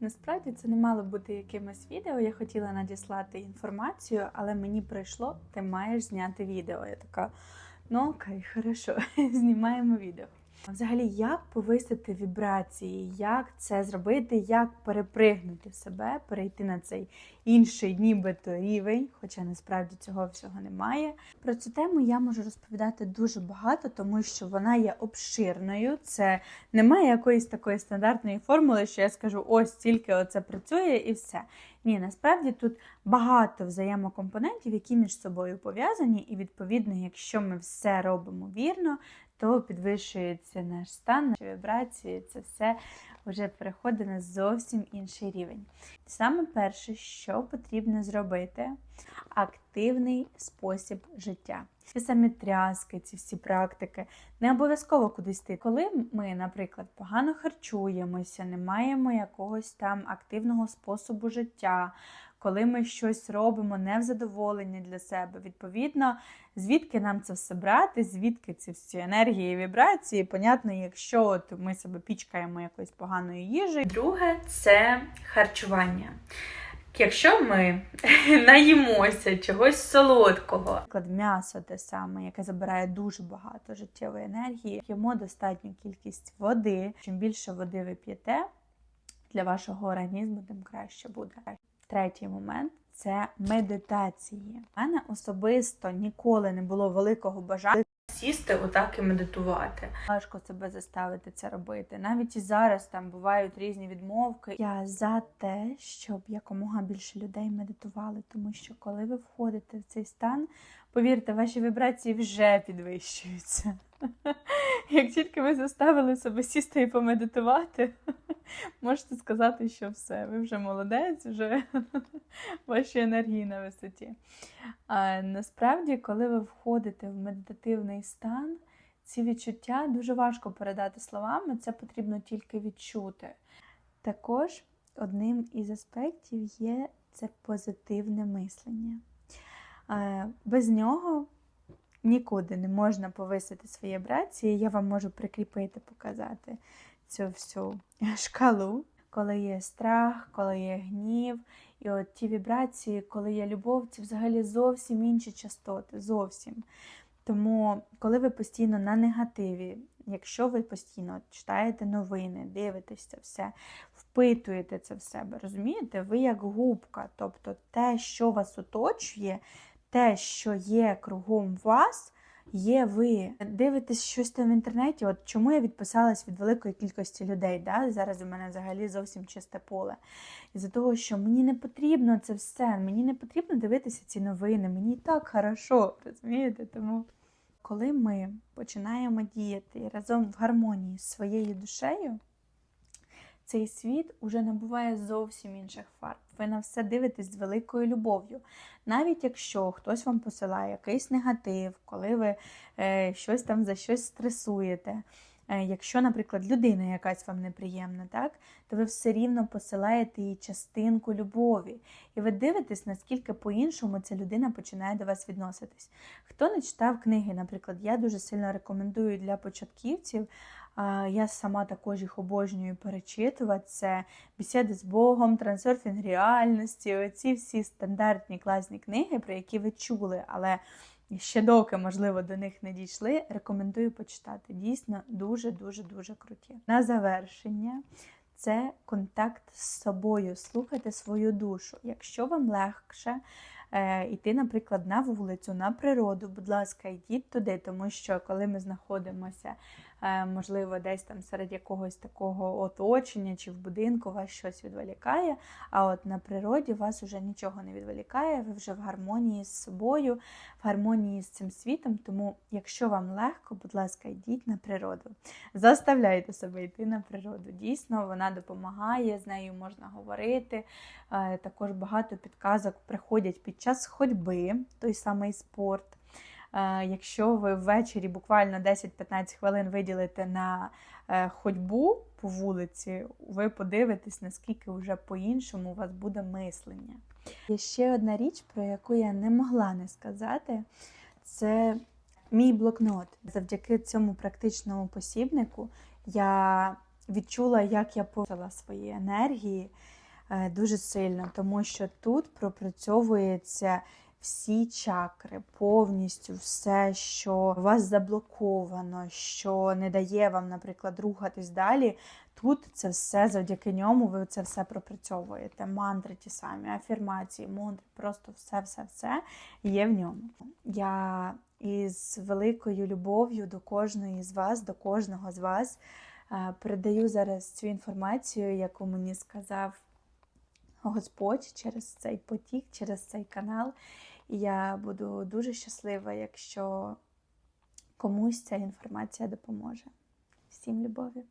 Насправді це не мало бути якимось відео. Я хотіла надіслати інформацію, але мені прийшло, ти маєш зняти відео. Я така, ну окей, хорошо, знімаємо відео. Взагалі, як повисити вібрації, як це зробити, як перепригнути себе, перейти на цей інший, нібито рівень, хоча насправді цього всього немає. Про цю тему я можу розповідати дуже багато, тому що вона є обширною. Це немає якоїсь такої стандартної формули, що я скажу, ось тільки оце працює і все. Ні, насправді тут багато взаємокомпонентів, які між собою пов'язані, і відповідно, якщо ми все робимо вірно, то підвищується наш стан, наші вібрації, це все вже переходить на зовсім інший рівень. Саме перше, що потрібно зробити, активний спосіб життя. Ці самі тряски, ці всі практики, не обов'язково кудись йти. Коли ми, наприклад, погано харчуємося, не маємо якогось там активного способу життя, коли ми щось робимо не в задоволення для себе, відповідно, звідки нам це все брати, звідки ці всі енергії і вібрації, понятно, якщо от ми себе пічкаємо якоюсь поганою їжею. Друге це харчування. Якщо ми наїмося чогось солодкого, наприклад, м'ясо те саме, яке забирає дуже багато життєвої енергії, їмо достатню кількість води. Чим більше води ви п'єте для вашого організму, тим краще буде. Третій момент це медитації. У мене особисто ніколи не було великого бажання сісти отак і медитувати. Важко себе заставити це робити. Навіть і зараз там бувають різні відмовки. Я за те, щоб якомога більше людей медитували, тому що коли ви входите в цей стан, повірте, ваші вібрації вже підвищуються. Як тільки ви заставили себе сісти і помедитувати, можете сказати, що все, ви вже молодець, вже ваші енергії на висоті. А насправді, коли ви входите в медитативний стан, ці відчуття дуже важко передати словами, це потрібно тільки відчути. Також одним із аспектів є це позитивне мислення. Е, Без нього нікуди не можна повисити свої вібрації. Я вам можу прикріпити, показати цю всю шкалу, коли є страх, коли є гнів. І от ті вібрації, коли є любов, це взагалі зовсім інші частоти. Зовсім. Тому, коли ви постійно на негативі, якщо ви постійно читаєте новини, дивитесь це все, впитуєте це в себе, розумієте, ви як губка, тобто те, що вас оточує, те, що є кругом вас, є ви. Дивитесь щось там в інтернеті, от чому я відписалась від великої кількості людей. Да? Зараз у мене взагалі зовсім чисте поле. Із-за того, що мені не потрібно це все, мені не потрібно дивитися ці новини, мені так хорошо, розумієте? Тому коли ми починаємо діяти разом в гармонії з своєю душею, цей світ уже набуває зовсім інших фарб. Ви на все дивитесь з великою любов'ю. Навіть якщо хтось вам посилає якийсь негатив, коли ви е, щось там за щось стресуєте. Е, Якщо, наприклад, людина якась вам неприємна, так, то ви все рівно посилаєте їй частинку любові. І ви дивитесь, наскільки по-іншому ця людина починає до вас відноситись. Хто не читав книги, наприклад, я дуже сильно рекомендую для початківців. Я сама також їх обожнюю перечитувати. Це бесіди з Богом, трансерфінг реальності, оці всі стандартні класні книги, про які ви чули, але ще доки, можливо, до них не дійшли, рекомендую почитати. Дійсно, дуже-дуже дуже круті. На завершення це контакт з собою, слухайте свою душу. Якщо вам легше е, йти, наприклад, на вулицю, на природу, будь ласка, йдіть туди, тому що коли ми знаходимося, можливо, десь там серед якогось такого оточення чи в будинку вас щось відволікає, а от на природі вас вже нічого не відволікає, ви вже в гармонії з собою, в гармонії з цим світом. Тому, якщо вам легко, будь ласка, йдіть на природу. Заставляйте себе йти на природу. Дійсно, вона допомагає, з нею можна говорити. Е, Також багато підказок приходять під час ходьби, той самий спорт. Е, Якщо ви ввечері буквально 10-15 хвилин виділите на е, ходьбу по вулиці, ви подивитесь, наскільки вже по-іншому у вас буде мислення. Є ще одна річ, про яку я не могла не сказати, це мій блокнот. Завдяки цьому практичному посібнику я відчула, як я повела свої енергії е, дуже сильно, тому що тут пропрацьовується всі чакри, повністю все, що вас заблоковано, що не дає вам, наприклад, рухатись далі. Тут це все завдяки ньому, ви це все пропрацьовуєте. Мантри ті самі, афірмації, мудри, просто все-все-все є в ньому. Я із великою любов'ю до кожної з вас, до кожного з вас е, передаю зараз цю інформацію, яку мені сказав Господь через цей потік, через цей канал. І я буду дуже щаслива, якщо комусь ця інформація допоможе. Всім любові!